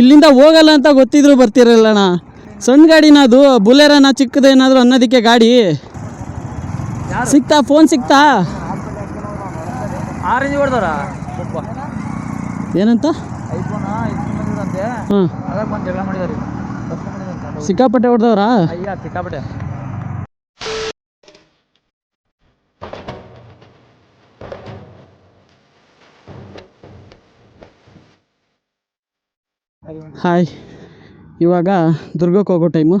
ಇಲ್ಲಿಂದ ಹೋಗಲ್ಲ ಅಂತ ಗೊತ್ತಿದ್ರು ಬರ್ತಿರಲ್ಲಣ್ಣ ಸಣ್ಣ ಗಾಡಿನ ಅದು ಬುಲೆರನ ಚಿಕ್ಕದೇನಾದರೂ ಅನ್ನೋದಕ್ಕೆ ಗಾಡಿ. ಸಿಕ್ತಾ ಫೋನ್ ಆರೆಂಜ್ ಹೊಡೆದಾರ? ಏನಂತ? ಹಾಂ ಸಿಕ್ಕಾಪಟ್ಟೆ ಹೊಡೆದವ್ರಾ? ಸಿಕ್ಕಾಪಟ್ಟೆ. ಹಾಯ್ ಇವಾಗ ದುರ್ಗಕ್ಕೆ ಹೋಗೋ ಟೈಮು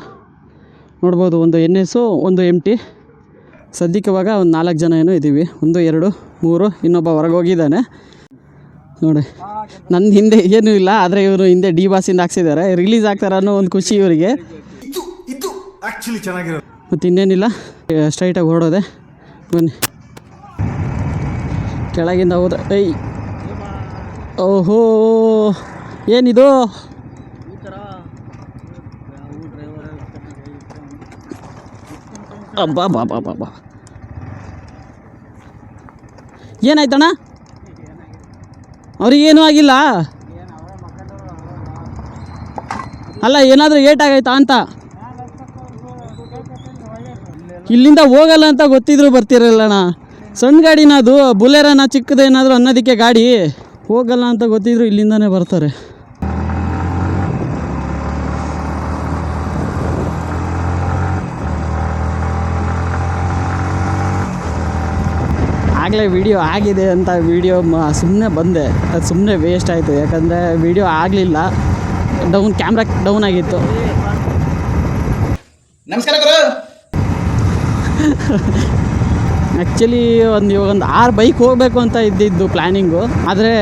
ನೋಡ್ಬೋದು ಒಂದು ಎನ್ ಎಸ್ಸು ಒಂದು ಎಂ ಟಿ ಸದ್ಯಕ್ಕೆ ಇವಾಗ ಒಂದು ನಾಲ್ಕು ಜನ ಏನೋ ಇದ್ದೀವಿ ಒಂದು ಎರಡು ಮೂರು ಇನ್ನೊಬ್ಬ ಹೊರಗೆ ಹೋಗಿದ್ದಾನೆ. ನೋಡಿ ನನ್ನ ಹಿಂದೆ ಏನೂ ಇಲ್ಲ ಆದರೆ ಇವರು ಹಿಂದೆ ಡಿ ಬಾಸಿಂದ ಹಾಕ್ಸಿದ್ದಾರೆ. ರಿಲೀಸ್ ಆಗ್ತಾರೆ ಅನ್ನೋ ಒಂದು ಖುಷಿ ಇವರಿಗೆ. ಮತ್ತು ಇನ್ನೇನಿಲ್ಲ. ಸ್ಟ್ರೈಟಾಗಿ ಹೊರಡೋದೆ. ಬನ್ನಿ. ಕೆಳಗಿಂದ ಹೋದ್ರೆ ಐ ಓಹೋ ಏನಿದು? ಅಬ್ಬಾ ಬಾ ಬಾ ಏನಾಯ್ತಣ್ಣ? ಆಗಿಲ್ಲ? ಅಲ್ಲ, ಏನಾದರೂ ಆಗೈತಾ ಅಂತ? ಇಲ್ಲಿಂದ ಹೋಗಲ್ಲ ಅಂತ ಗೊತ್ತಿದ್ರು ಬರ್ತಿರಲ್ಲಣ್ಣ. ಸಣ್ಣ ಗಾಡಿನ ಅದು ಬುಲೆರನ ಚಿಕ್ಕದೇನಾದರೂ ಅನ್ನೋದಕ್ಕೆ ಗಾಡಿ ಹೋಗಲ್ಲ ಅಂತ ಗೊತ್ತಿದ್ರು ಇಲ್ಲಿಂದನೇ ಬರ್ತಾರೆ. ಆಗಲೇ ವಿಡಿಯೋ ಆಗಿದೆ ಅಂತ ವಿಡಿಯೋ ಸುಮ್ಮನೆ ಬಂದೆ. ಅದು ಸುಮ್ಮನೆ ವೇಸ್ಟ್ ಆಯಿತು. ಯಾಕಂದರೆ ವಿಡಿಯೋ ಆಗಲಿಲ್ಲ. ಡೌನ್ ಕ್ಯಾಮ್ರಾ ಡೌನ್ ಆಗಿತ್ತು. ನಮಸ್ಕಾರ ಆ್ಯಕ್ಚುಲಿ ಒಂದು ಇವಾಗ ಒಂದು ಆರು ಬೈಕ್ ಹೋಗಬೇಕು ಅಂತ ಇದ್ದಿದ್ದು ಪ್ಲ್ಯಾನಿಂಗು ಆದರೆ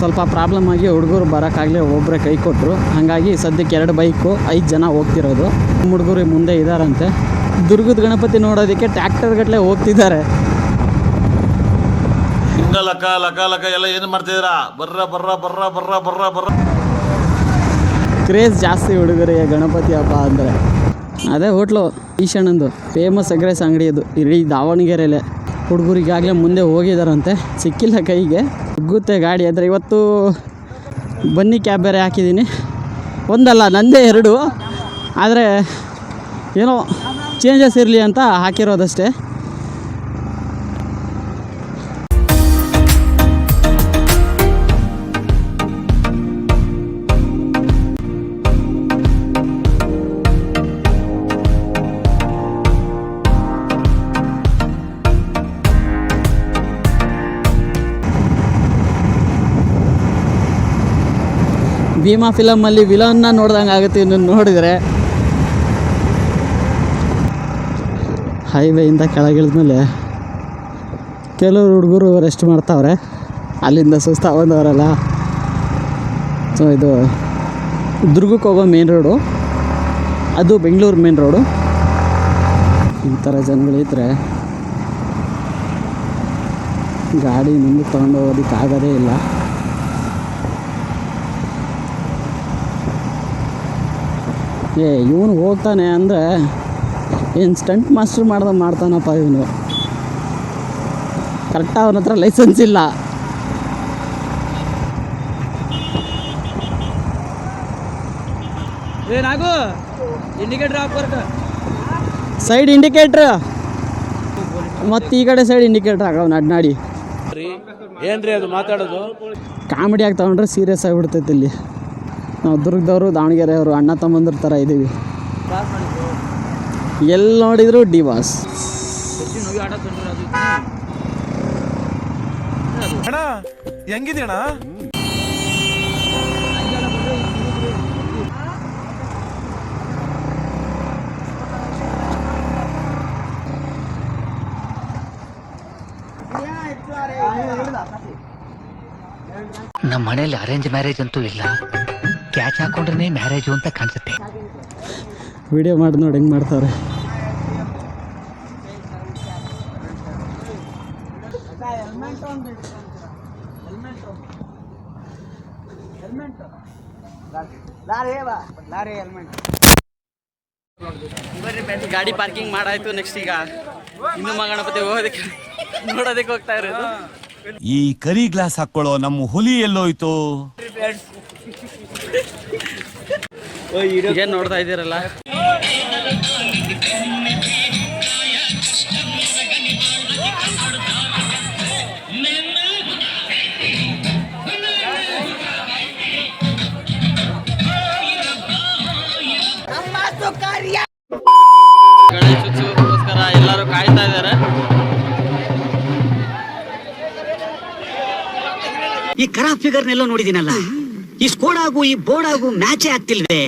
ಸ್ವಲ್ಪ ಪ್ರಾಬ್ಲಮ್ ಆಗಿ ಹುಡುಗರು ಬರೋಕ್ಕಾಗಲೇ ಒಬ್ಬರೇ ಕೈ ಕೊಟ್ಟರು ಹಾಗಾಗಿ ಸದ್ಯಕ್ಕೆ ಎರಡು ಬೈಕು ಐದು ಜನ ಹೋಗ್ತಿರೋದು. ಹುಡುಗರು ಮುಂದೆ ಇದ್ದಾರಂತೆ ದುರ್ಗದ ಗಣಪತಿ ನೋಡೋದಕ್ಕೆ ಟ್ಯಾಕ್ಟರ್ಗಟ್ಟಲೆ ಹೋಗ್ತಿದ್ದಾರೆ. ಹಿಂಗ ಲಕ ಲಕ ಲಕ, ಎಲ್ಲ ಏನು ಮಾಡ್ತಿದ್ದೀರಾ? ಬರ್ರ ಬರ್ರ ಬರ್ರ ಬರ್ರ ಬರ್ರ ಬರ್ರ. ಕ್ರೇಜ್ ಜಾಸ್ತಿ ಹುಡುಗರಿಗೆ ಗಣಪತಿ ಹಬ್ಬ ಅಂದರೆ. ಅದೇ ಹೋಟ್ಲು ಈಶಣ್ಣಂದು ಫೇಮಸ್ ಅಗ್ರೆಸ್ ಅಂಗಡಿ ಅದು. ಇಡೀ ದಾವಣಗೆರೆಯಲ್ಲೇ ಹುಡುಗರಿಗಾಗಲೇ ಮುಂದೆ ಹೋಗಿದಾರಂತೆ. ಸಿಕ್ಕಿಲ್ಲ ಕೈಗೆ. ಉಗ್ಗುತ್ತೆ ಗಾಡಿ. ಆದರೆ ಇವತ್ತು ಬನ್ನಿ ಕ್ಯಾಬ್ ಬೇರೆ ಹಾಕಿದ್ದೀನಿ. ಒಂದಲ್ಲ, ನಂದೇ ಎರಡು. ಆದರೆ ಏನೋ ಚೇಂಜಸ್ ಇರಲಿ ಅಂತ ಹಾಕಿರೋದಷ್ಟೇ. ಭೀಮಾ ಫಿಲಮಲ್ಲಿ ವಿಲನ್ನ ನೋಡ್ದಂಗೆ ಆಗುತ್ತೆ ಇನ್ನು ನೋಡಿದರೆ. ಹೈವೇಯಿಂದ ಕೆಳಗಿಳಿದ್ಮೇಲೆ ಕೆಲವರು ಹುಡುಗರು ರೆಸ್ಟ್ ಮಾಡ್ತಾವ್ರೆ. ಅಲ್ಲಿಂದ ಸುಸ್ತಾ ಬಂದವರಲ್ಲ. ಸೊ ಇದು ದುರ್ಗಕ್ಕೆ ಹೋಗೋ ಮೇನ್ ರೋಡು ಅದು ಬೆಂಗಳೂರು ಮೇನ್ ರೋಡು ಈ ಥರ ಜನಗಳಿದ್ರೆ ಗಾಡಿ ಮುಂದೆ ತೊಗೊಂಡು ಹೋಗೋದಕ್ಕೆ ಆಗೋದೇ ಇಲ್ಲ. ಏ ಇವನು ಹೋಗ್ತಾನೆ ಅಂದರೆ ಏನು ಸ್ಟಂಟ್ ಮಾಸ್ಟರ್ ಮಾಡ್ದಂಗೆ ಮಾಡ್ತಾನಪ್ಪ ಇವನು. ಕರೆಕ್ಟಾಗಿ ಅವನ ಹತ್ರ ಲೈಸೆನ್ಸ್ ಇಲ್ಲ. ಏನಾಗು ಇಂಡಿಕೇಟರ್ ಹಾಕ್ಬಾರ್ದು ಸೈಡ್ ಇಂಡಿಕೇಟ್ರ್ ಮತ್ತೆ ಈ ಕಡೆ ಸೈಡ್ ಇಂಡಿಕೇಟ್ರ್ ಹಾಕವ್ನ ಅಡ್ನಾಡಿ. ಏನ್ರಿ ಅದು ಮಾತಾಡೋದು? ಕಾಮಿಡಿ ಆಗಿ ತಗೊಂಡ್ರೆ ಸೀರಿಯಸ್ ಆಗಿಬಿಡ್ತೈತೆ ಇಲ್ಲಿ. ನಾವು ದುರ್ಗದವರು ದಾವಣಗೆರೆಯವರು ಅಣ್ಣ ತಮ್ಮಂದ್ರ ಥರ ಇದ್ದೀವಿ. ಎಲ್ಲಿ ನೋಡಿದ್ರು ಡಿವಾಸ್ ನಮ್ಮ ಮನೇಲಿ ಅರೇಂಜ್ ಮ್ಯಾರೇಜ್ ಅಂತೂ ಇಲ್ಲ. ಕ್ಯಾಚ್ ಹಾಕೊಂಡ್ರೆ ಮ್ಯಾರೇಜು ಅಂತ ಕಾಣಿಸುತ್ತೆ. ವಿಡಿಯೋ ಮಾಡಿ ನೋಡಿ ಹೆಂಗೆ ಮಾಡ್ತಾರೆ. ಗಾಡಿ ಪಾರ್ಕಿಂಗ್ ಮಾಡಾಯ್ತು ನೆಕ್ಸ್ಟ್ ಈಗ. ಇನ್ನು ಮಗಣಪತಿ ಹೋಗೋದಕ್ಕೆ ನೋಡೋದಕ್ಕೆ ಹೋಗ್ತಾ ಇರೋದು. ಈ ಕರಿ ಗ್ಲಾಸ್ ಹಾಕೊಳ್ಳೋ ನಮ್ಮ ಹುಲಿ ಎಲ್ಲೋಯ್ತು? ಏನು ನೋಡ್ತಾ ಇದ್ದೀರಲ್ಲ? ಎಲ್ಲರೂ ಕಾಯ್ತಾ ಇದ್ದಾರೆ. ಈ ಕರಾ ಫಿಗರ್ನೆಲ್ಲ ನೋಡಿದಿನಲ್ಲ ಈ ಸ್ಕೋರ್ ಆಗು ಈ ಬೋರ್ಡ್ ಆಗು ಮ್ಯಾಚೇ ಆಗ್ತಿಲ್ವೇ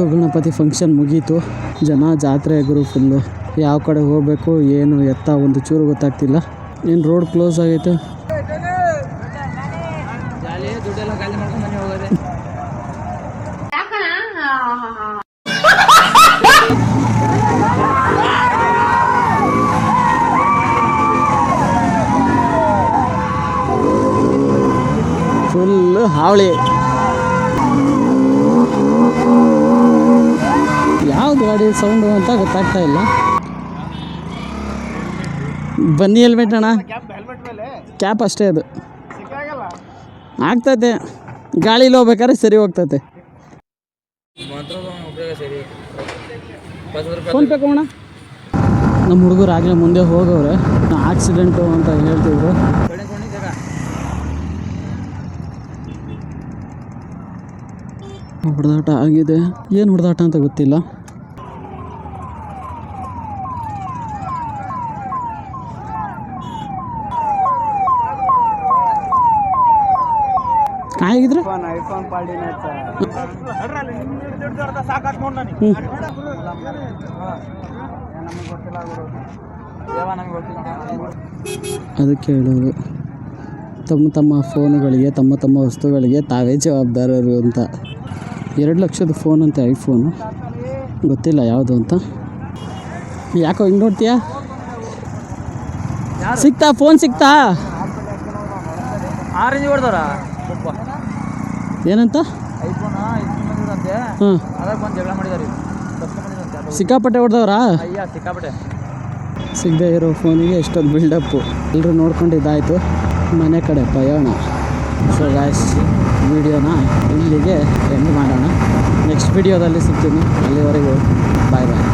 ಅಂತೂ ಗಣಪತಿ ಫಂಕ್ಷನ್ ಮುಗೀತು. ಜನ, ಜಾತ್ರೆ ಗುರು ಫುಲ್ಲು ಯಾವ ಕಡೆ ಹೋಗಬೇಕು, ಏನು, ಎತ್ತ ಒಂದು ಚೂರು ಗೊತ್ತಾಗ್ತಿಲ್ಲ. ಏನು ರೋಡ್ ಕ್ಲೋಸ್ ಆಗೈತೆ? ಫುಲ್ಲು ಹಾವಳಿ. ಗಾಡಿ ಸೌಂಡು ಅಂತ ಗೊತ್ತಾಗ್ತಾ ಇಲ್ಲ. ಬನ್ನಿ ಹೆಲ್ಮೆಟ್ ಅಣ್ಣ. ಕ್ಯಾಪ್ ಅಷ್ಟೇ ಅದು. ಆಗ್ತೈತೆ. ಗಾಳಿಲಿ ಹೋಗ್ಬೇಕಾದ್ರೆ ಸರಿ ಹೋಗ್ತೈತೆ. ನಮ್ಮ ಹುಡುಗರು ಆಗಲೇ ಮುಂದೆ ಹೋಗವ್ರೆ. ಆಕ್ಸಿಡೆಂಟು ಅಂತ ಹೇಳ್ತಿದ್ರು. ಹೊಡೆದಾಟ ಆಗಿದೆ. ಏನು ಹೊಡೆದಾಟ ಅಂತ ಗೊತ್ತಿಲ್ಲ. ಆಗಿದ್ರೆ ಅದಕ್ಕೆ ಹೇಳೋದು. ತಮ್ಮ ತಮ್ಮ ಫೋನುಗಳಿಗೆ ತಮ್ಮ ತಮ್ಮ ವಸ್ತುಗಳಿಗೆ ತಾವೇ ಜವಾಬ್ದಾರರು ಅಂತ. ಎರಡು ಲಕ್ಷದ ಫೋನ್ ಅಂತ ಐಫೋನು? ಗೊತ್ತಿಲ್ಲ ಯಾವುದು ಅಂತ. ಯಾಕೋ ಹಿಂಗೆ ನೋಡ್ತೀಯಾ? ಸಿಗ್ತಾ ಫೋನ್ ಸಿಗ್ತಾ? ಆರೆಂಜ್ ಹೊಡ್ದಾರ? ಏನಂತ? ಹಾಂ ಸಿಕ್ಕಾಪಟ್ಟೆ ಹೊಡೆದವ್ರಾ? ಸಿಕ್ಕಾಪಟ್ಟೆ. ಸಿಗದೆ ಇರೋ ಫೋನಿಗೆ ಎಷ್ಟೊಂದು ಬಿಲ್ಡಪ್ಪು ಎಲ್ಲರೂ ನೋಡ್ಕೊಂಡು ಇದಾಯಿತು ಮನೆ ಕಡೆ ಪ್ರಯಾಣ ಸೊ ಗಾಯ್ಸ್ ವಿಡಿಯೋನ ಇಲ್ಲಿಗೆ ಎಂಡ್ ಮಾಡೋಣ. ನೆಕ್ಸ್ಟ್ ವಿಡಿಯೋದಲ್ಲಿ ಸಿಗ್ತೀನಿ. ಅಲ್ಲಿವರೆಗೂ ಬಾಯ್ ಬಾಯ್